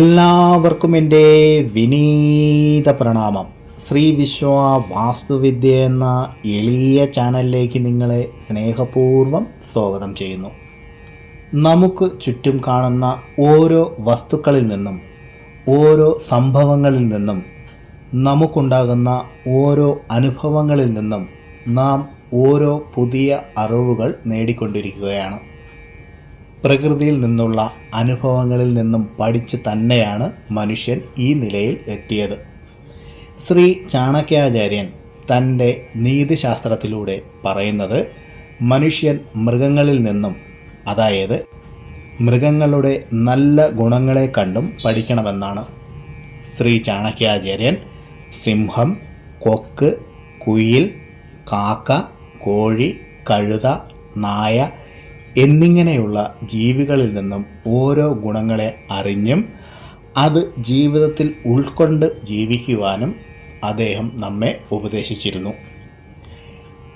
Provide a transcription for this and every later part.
എല്ലാവർക്കും എന്റെ വിനീത പ്രണാമം. ശ്രീ വിശ്വ വാസ്തുവിദ്യ എന്ന എളിയ ചാനലിലേക്ക് നിങ്ങളെ സ്നേഹപൂർവം സ്വാഗതം ചെയ്യുന്നു. നമുക്ക് ചുറ്റും കാണുന്ന ഓരോ വസ്തുക്കളിൽ നിന്നും ഓരോ സംഭവങ്ങളിൽ നിന്നും നമുക്കുണ്ടാകുന്ന ഓരോ അനുഭവങ്ങളിൽ നിന്നും നാം ഓരോ പുതിയ അറിവുകൾ നേടിക്കൊണ്ടിരിക്കുകയാണ്. പ്രകൃതിയിൽ നിന്നുള്ള അനുഭവങ്ങളിൽ നിന്നും പഠിച്ച് തന്നെയാണ് മനുഷ്യൻ ഈ നിലയിൽ എത്തിയത്. ശ്രീ ചാണക്യാചാര്യൻ തന്റെ നീതിശാസ്ത്രത്തിലൂടെ പറയുന്നത് മനുഷ്യൻ മൃഗങ്ങളിൽ നിന്നും അതായത് മൃഗങ്ങളുടെ നല്ല ഗുണങ്ങളെ കണ്ടും പഠിക്കണമെന്നാണ്. ശ്രീ ചാണക്യാചാര്യൻ സിംഹം കൊക്ക് കുയിൽ കാക്ക കോഴി കഴുത നായ എന്നിങ്ങനെയുള്ള ജീവികളിൽ നിന്നും ഓരോ ഗുണങ്ങളെ അറിഞ്ഞും അത് ജീവിതത്തിൽ ഉൾക്കൊണ്ട് ജീവിക്കുവാനും അദ്ദേഹം നമ്മെ ഉപദേശിച്ചിരുന്നു.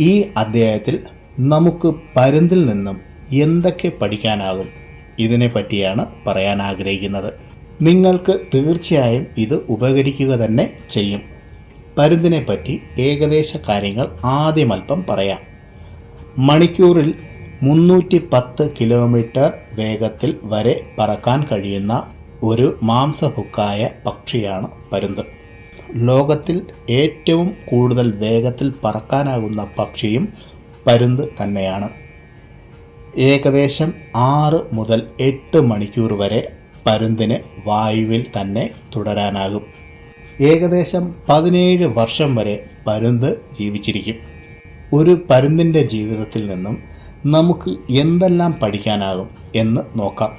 ഈ അധ്യായത്തിൽ നമുക്ക് പരുന്തിൽ നിന്നും എന്തൊക്കെ പഠിക്കാനാകും ഇതിനെ പറ്റിയാണ് പറയാൻ ആഗ്രഹിക്കുന്നത്. നിങ്ങൾക്ക് തീർച്ചയായും ഇത് ഉപകരിക്കുക തന്നെ ചെയ്യും. പരുന്തിനെ പറ്റി ഏകദേശ കാര്യങ്ങൾ ആദ്യം അല്പം പറയാം. മണിക്കൂറിൽ മുന്നൂറ്റി പത്ത് കിലോമീറ്റർ വേഗത്തിൽ വരെ പറക്കാൻ കഴിയുന്ന ഒരു മാംസഭുക്കായ പക്ഷിയാണ് പരുന്ത്. ലോകത്തിൽ ഏറ്റവും കൂടുതൽ വേഗത്തിൽ പറക്കാനാകുന്ന പക്ഷിയും പരുന്ത് തന്നെയാണ്. ഏകദേശം ആറ് മുതൽ എട്ട് മണിക്കൂർ വരെ പരുന്തിന് വായുവിൽ തന്നെ തുടരാനാകും. ഏകദേശം പതിനേഴ് വർഷം വരെ പരുന്ത് ജീവിച്ചിരിക്കും. ഒരു പരുന്തിന്റെ ജീവിതത്തിൽ നിന്നും നമുക്ക് എന്തെല്ലാം പഠിക്കാനാകും എന്ന് നോക്കാം.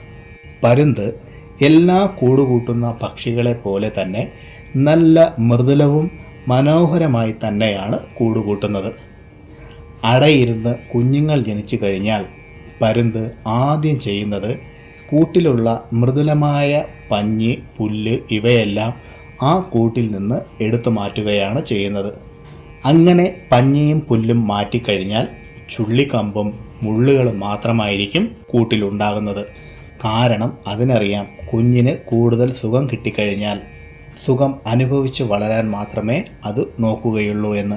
പരുന്ത് എല്ലാ കൂടുകൂട്ടുന്ന പക്ഷികളെ പോലെ തന്നെ നല്ല മൃദുലവും മനോഹരമായി തന്നെയാണ് കൂടുകൂട്ടുന്നത്. അടയിരുന്ന് കുഞ്ഞുങ്ങൾ ജനിച്ചു കഴിഞ്ഞാൽ പരുന്ത് ആദ്യം ചെയ്യുന്നത് കൂട്ടിലുള്ള മൃദുലമായ പഞ്ഞി പുല്ല് ഇവയെല്ലാം ആ കൂട്ടിൽ നിന്ന് എടുത്തു മാറ്റുകയാണ് ചെയ്യുന്നത്. അങ്ങനെ പഞ്ഞിയും പുല്ലും മാറ്റിക്കഴിഞ്ഞാൽ ചുള്ളിക്കമ്പും മുള്ളുകളും മാത്രമായിരിക്കും കൂട്ടിലുണ്ടാകുന്നത്. കാരണം അതിനറിയാം കുഞ്ഞിന് കൂടുതൽ സുഖം കിട്ടിക്കഴിഞ്ഞാൽ. സുഖം അനുഭവിച്ച് വളരാൻ മാത്രമേ അത് നോക്കുകയുള്ളൂ എന്ന്.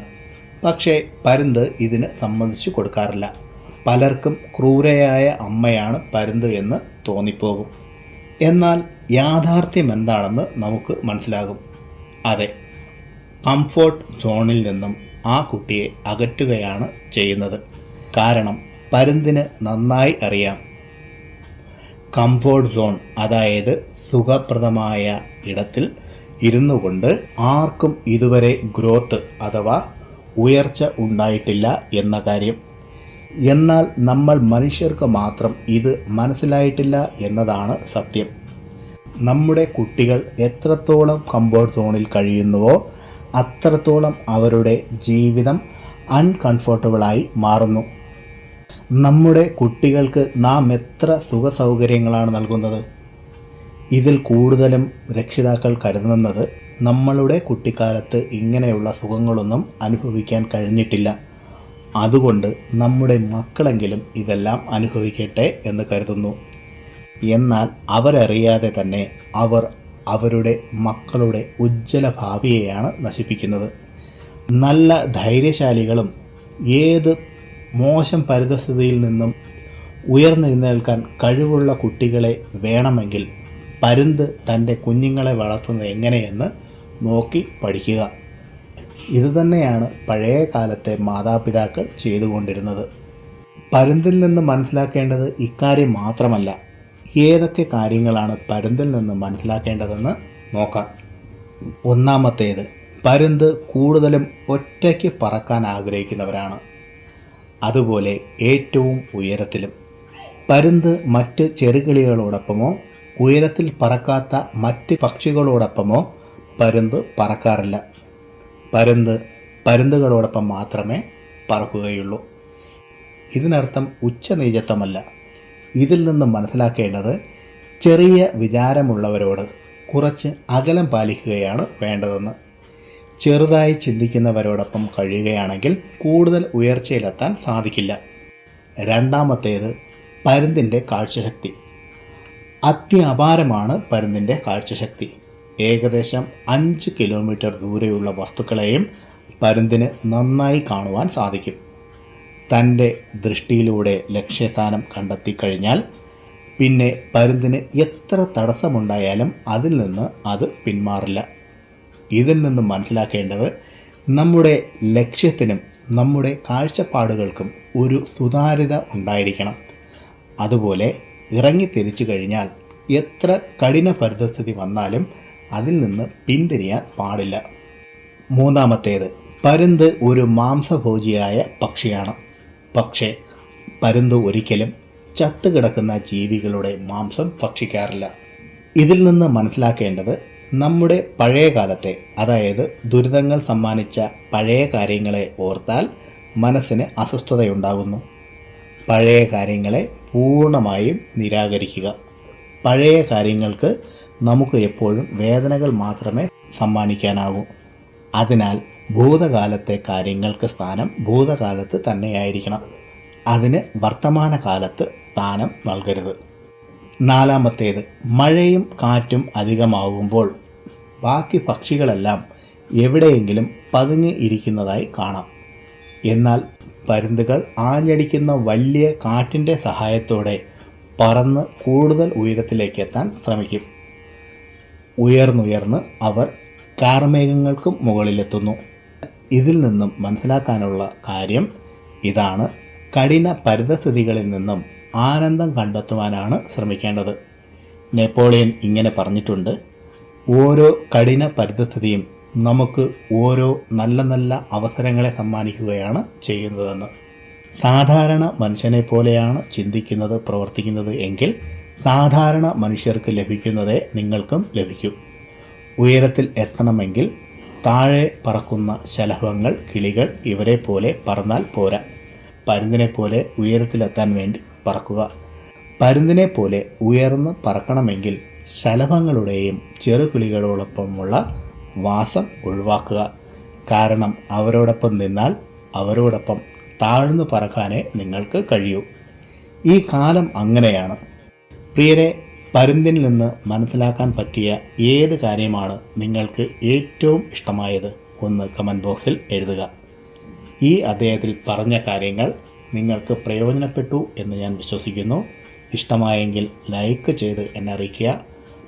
പക്ഷേ പരുന്ത് ഇതിന് സമ്മതിച്ചു കൊടുക്കാറില്ല. പലർക്കും ക്രൂരയായ അമ്മയാണ് പരുന്ത് എന്ന് തോന്നിപ്പോകും. എന്നാൽ യാഥാർത്ഥ്യം എന്താണെന്ന് നമുക്ക് മനസ്സിലാകും. അതെ കംഫോർട്ട് സോണിൽ നിന്നും ആ കുട്ടിയെ അകറ്റുകയാണ് ചെയ്യുന്നത്. കാരണം പരുന്തിന് നന്നായി അറിയാം. കംഫോർട്ട് സോൺ അതായത് സുഖപ്രദമായ ഇടത്തിൽ ഇരുന്നു കൊണ്ട് ആർക്കും ഇതുവരെ ഗ്രോത്ത് അഥവാ ഉയർച്ച ഉണ്ടായിട്ടില്ല എന്ന കാര്യം. എന്നാൽ നമ്മൾ മനുഷ്യർക്ക് മാത്രം ഇത് മനസ്സിലായിട്ടില്ല എന്നതാണ് സത്യം. നമ്മുടെ കുട്ടികൾ എത്രത്തോളം കംഫോർട്ട് സോണിൽ കഴിയുന്നുവോ അത്രത്തോളം അവരുടെ ജീവിതം അൺകംഫോർട്ടബിളായി മാറുന്നു. നമ്മുടെ കുട്ടികൾക്ക് നാം എത്ര സുഖ സൗകര്യങ്ങളാണ് നൽകുന്നത്. ഇതിൽ കൂടുതലും രക്ഷിതാക്കൾ കരുതുന്നത് നമ്മളുടെ കുട്ടിക്കാലത്ത് ഇങ്ങനെയുള്ള സുഖങ്ങളൊന്നും അനുഭവിക്കാൻ കഴിഞ്ഞിട്ടില്ല. അതുകൊണ്ട് നമ്മുടെ മക്കളെങ്കിലും ഇതെല്ലാം അനുഭവിക്കട്ടെ എന്ന് കരുതുന്നു. എന്നാൽ അവരറിയാതെ തന്നെ അവർ അവരുടെ മക്കളുടെ ഉജ്ജ്വല ഭാവിയെയാണ് നശിപ്പിക്കുന്നത്. നല്ല ധൈര്യശാലികളും ഏത് മോശം പരിതസ്ഥിതിയിൽ നിന്നും ഉയർന്നെഴുന്നേൽക്കാൻ കഴിവുള്ള കുട്ടികളെ വേണമെങ്കിൽ പരുന്ത് തന്റെ കുഞ്ഞുങ്ങളെ വളർത്തുന്നത് എങ്ങനെയെന്ന് നോക്കി പഠിക്കുക. ഇതുതന്നെയാണ് പഴയ കാലത്തെ മാതാപിതാക്കൾ ചെയ്തുകൊണ്ടിരുന്നത്. പരുന്തിൽ നിന്ന് മനസ്സിലാക്കേണ്ടത് ഇക്കാര്യം മാത്രമല്ല ഏതൊക്കെ കാര്യങ്ങളാണ് പരുന്തിൽ നിന്ന് മനസ്സിലാക്കേണ്ടതെന്ന് നോക്കാം. ഒന്നാമത്തേത് പരുന്ത് കൂടുതലും ഒറ്റയ്ക്ക് പറക്കാൻ ആഗ്രഹിക്കുന്നവരാണ്. അതുപോലെ ഏറ്റവും ഉയരത്തിലും. പരുന്ത് മറ്റ് ചെറുകിളികളോടൊപ്പമോ ഉയരത്തിൽ പറക്കാത്ത മറ്റ് പക്ഷികളോടൊപ്പമോ പരുന്ത് പറക്കാറില്ല. പരുന്ത് പരുന്തുകളോടൊപ്പം മാത്രമേ പറക്കുകയുള്ളൂ. ഇതിനർത്ഥം ഉച്ചനീചത്വമല്ല ഇതിൽ നിന്നും മനസ്സിലാക്കേണ്ടത് ചെറിയ വിചാരമുള്ളവരോട് കുറച്ച് അകലം പാലിക്കുകയാണ് വേണ്ടതെന്ന്. ചെറുതായി ചിന്തിക്കുന്നവരോടൊപ്പം കഴിയുകയാണെങ്കിൽ കൂടുതൽ ഉയർച്ചയിലെത്താൻ സാധിക്കില്ല. രണ്ടാമത്തേത് പരുന്തിന്റെ കാഴ്ചശക്തി. അത്യപാരമാണ് പരുന്തിന്റെ കാഴ്ചശക്തി. ഏകദേശം അഞ്ച് കിലോമീറ്റർ ദൂരെയുള്ള വസ്തുക്കളെയും പരുന്തിന് നന്നായി കാണുവാൻ സാധിക്കും. തന്റെ ദൃഷ്ടിയിലൂടെ ലക്ഷ്യസ്ഥാനം കണ്ടെത്തി കഴിഞ്ഞാൽ പിന്നെ പരുന്തിന് എത്ര തടസ്സമുണ്ടായാലും അതിൽ നിന്ന് അത് പിന്മാറില്ല. ഇതിൽ നിന്ന് മനസ്സിലാക്കേണ്ടത് നമ്മുടെ ലക്ഷ്യത്തിനും നമ്മുടെ കാഴ്ചപ്പാടുകൾക്കും ഒരു സുതാര്യത ഉണ്ടായിരിക്കണം. അതുപോലെ ഇറങ്ങി തിരിച്ചു കഴിഞ്ഞാൽ എത്ര കഠിന പരിതസ്ഥിതി വന്നാലും അതിൽ നിന്ന് പിന്തിരിയാൻ പാടില്ല. മൂന്നാമത്തേത് പരുന്ത് ഒരു മാംസഭോജിയായ പക്ഷിയാണ്. പക്ഷേ പരുന്ത് ഒരിക്കലും ചത്തുകിടക്കുന്ന ജീവികളുടെ മാംസം ഭക്ഷിക്കാറില്ല. ഇതിൽ നിന്ന് മനസ്സിലാക്കേണ്ടത് നമ്മുടെ പഴയ കാലത്തെ അതായത് ദുരിതങ്ങൾ സമ്മാനിച്ച പഴയ കാര്യങ്ങളെ ഓർത്താൽ മനസ്സിന് അസ്വസ്ഥതയുണ്ടാകുന്നു. പഴയ കാര്യങ്ങളെ പൂർണമായും നിരാകരിക്കുക. പഴയ കാര്യങ്ങൾക്ക് നമുക്ക് എപ്പോഴും വേദനകൾ മാത്രമേ സമ്മാനിക്കാനാകൂ. അതിനാൽ ഭൂതകാലത്തെ കാര്യങ്ങൾക്ക് സ്ഥാനം ഭൂതകാലത്ത് തന്നെയായിരിക്കണം. അതിന് വർത്തമാനകാലത്ത് സ്ഥാനം നൽകരുത്. നാലാമത്തേത് മഴയും കാറ്റും അധികമാകുമ്പോൾ ബാക്കി പക്ഷികളെല്ലാം എവിടെയെങ്കിലും പതുങ്ങി ഇരിക്കുന്നതായി കാണാം. എന്നാൽ പരുന്തുകൾ ആഞ്ഞടിക്കുന്ന വലിയ കാറ്റിന്റെ സഹായത്തോടെ പറന്ന് കൂടുതൽ ഉയരത്തിലേക്ക് എത്താൻ ശ്രമിക്കും. ഉയർന്നുയർന്ന് അവർ കാർമേഘങ്ങൾക്കും മുകളിലെത്തുന്നു. ഇതിൽ നിന്നും മനസ്സിലാക്കാനുള്ള കാര്യം ഇതാണ്. കഠിന പരിതസ്ഥിതികളിൽ നിന്നും ആനന്ദം കണ്ടെത്തുവാനാണ് ശ്രമിക്കേണ്ടത്. നെപ്പോളിയൻ ഇങ്ങനെ പറഞ്ഞിട്ടുണ്ട് ഓരോ കഠിന പരിതസ്ഥിതിയും നമുക്ക് ഓരോ നല്ല നല്ല അവസരങ്ങളെ സമ്മാനിക്കുകയാണ് ചെയ്യുന്നതെന്ന്. സാധാരണ മനുഷ്യനെ പോലെയാണ് ചിന്തിക്കുന്നത് പ്രവർത്തിക്കുന്നത് എങ്കിൽ സാധാരണ മനുഷ്യർക്ക് ലഭിക്കുന്നതേ നിങ്ങൾക്കും ലഭിക്കും. ഉയരത്തിൽ എത്തണമെങ്കിൽ താഴെ പറക്കുന്ന ശലഭങ്ങൾ കിളികൾ ഇവരെ പോലെ പറന്നാൽ പോരാ. പരുന്തിനെ പോലെ ഉയരത്തിലെത്താൻ വേണ്ടി പറക്കുക. പരുന്തിനെ പോലെ ഉയർന്ന് പറക്കണമെങ്കിൽ ശലഭങ്ങളുടെയും ചെറുകിളികളോടൊപ്പമുള്ള വാസം ഒഴിവാക്കുക. കാരണം അവരോടൊപ്പം നിന്നാൽ അവരോടൊപ്പം താഴ്ന്നു പറക്കാനേ നിങ്ങൾക്ക് കഴിയൂ. ഈ കാലം അങ്ങനെയാണ്. പ്രിയരെ പരുന്തിൽ നിന്ന് മനസ്സിലാക്കാൻ പറ്റിയ ഏത് കാര്യമാണ് നിങ്ങൾക്ക് ഏറ്റവും ഇഷ്ടമായത്? ഒന്ന് കമന്റ് ബോക്സിൽ എഴുതുക. ഈ അദ്ദേഹത്തിൽ പറഞ്ഞ കാര്യങ്ങൾ നിങ്ങൾക്ക് പ്രയോജനപ്പെട്ടു എന്ന് ഞാൻ വിശ്വസിക്കുന്നു. ഇഷ്ടമായെങ്കിൽ ലൈക്ക് ചെയ്ത് എന്നെ അറിയിക്കുക.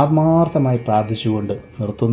ആത്മാർത്ഥമായി പ്രാർത്ഥിച്ചുകൊണ്ട് നിർത്തുന്നു.